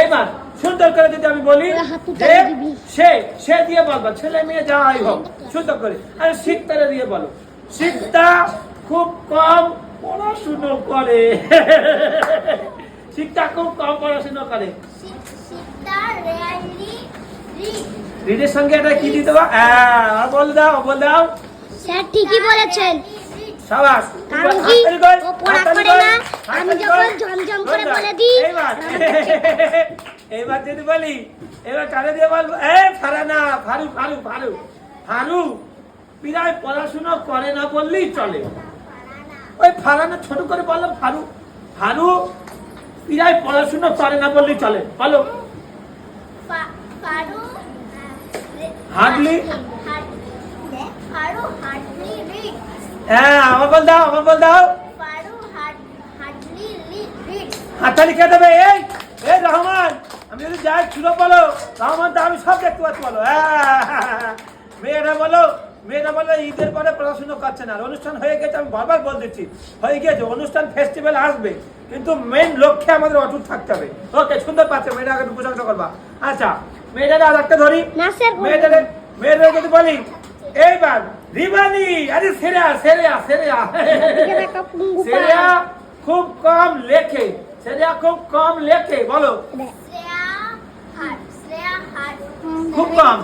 এইবার সুন্দর করে যদি আমি বলি। সে সে দিয়ে বলবা ছেলে মেয়ে যাই হোক সুন্দর করে। আর শিখতারে দিয়ে বলো। শিখতা খুব কম পড়াশুনো করে। শিখতা খুব কম পড়াশুনো করে। রিডের সঙ্গে এটা কি দিতে হ্যাঁ বল দাও বল দাও। স্যার ঠিকই বলেছেন। সাবাস। কারণ কি ও পড়া করে না আমি যখন ঝমঝম করে বলে দিই এইবার। যদি বলি এবার কারে দিয়ে বলব এ ফারানা ফারু ফারু ফারু ফারু প্রায় পড়াশোনা করে না বললেই চলে। ওই ফারানা ছোট করে বললাম ফারু ফারু প্রায় পড়াশুনো করে না বললেই চলে। বলো। Fa- হ্যাঁ আমার বল দাও আমার বল দাও. হাততালি কে দেবে? এই এই রহমান আমি যদি যাই ছিল বলো। রহমান তো আমি সব দেখতে পাচ্ছি বলো। হ্যাঁ। মেয়েরা বলো মেয়েরা বলো ঈদের পরে পড়াশুনো করছে না। আর অনুষ্ঠান হয়ে গেছে আমি বারবার বল দিচ্ছি। হয়ে গেছে অনুষ্ঠান ফেস্টিভ্যাল আসবে। কিন্তু মেন লক্ষ্যে আমাদের অটুট থাকতে হবে। ওকে সুন্দর পাচ্ছে মেয়েরা আগে প্রশংসা করবা। আচ্ছা মেয়েদের আর একটা ধরি। মেয়েদের মেয়েদের যদি বলি এইবার রিবানি আরে সেরা সেরা সেরা। সেরিয়া খুব কম লেখে সেরিয়া খুব কম লেখে বলো. খুব কম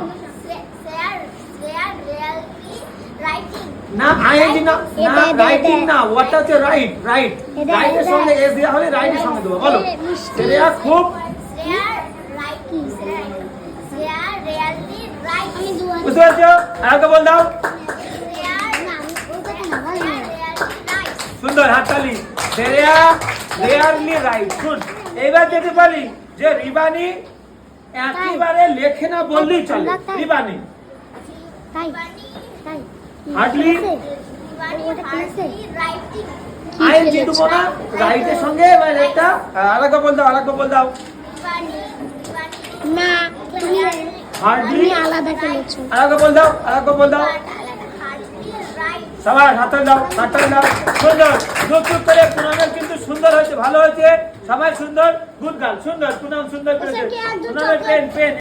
না আইএনজি না না রাইটিং না হোয়াট হচ্ছে রাইট রাইট রাইটের সঙ্গে এস দেওয়া হলে রাইটের সঙ্গে দেবো বলো। সেরিয়া খুব বুঝতে পারছ আরেকটা বল দাও. সুন্দর হাততালি সেরিয়া রেয়ারলি রাইট, শুন এইবার যদি বলি যে রিবানি একেবারে লেখে না বললেই চলে। রিবানি. কি আইএনজি দেবো না সঙ্গে, এবার একটা, আরেকটা বল দাও, আরেকটা বল দাও না তুমি হার্ডলি তুমি আলাদা খেলেছো আলাদা বল দাও আলাদা বল দাও। সবাই হাতে দাও হাতে দাও। সুন্দর চুপ চুপ করে পুনামের কিন্তু সুন্দর হয়েছে ভালো হয়েছে। সবাই সুন্দর গুড গান সুন্দর প্রণাম সুন্দর করেছে প্রণামের কি একজন পেন পেন।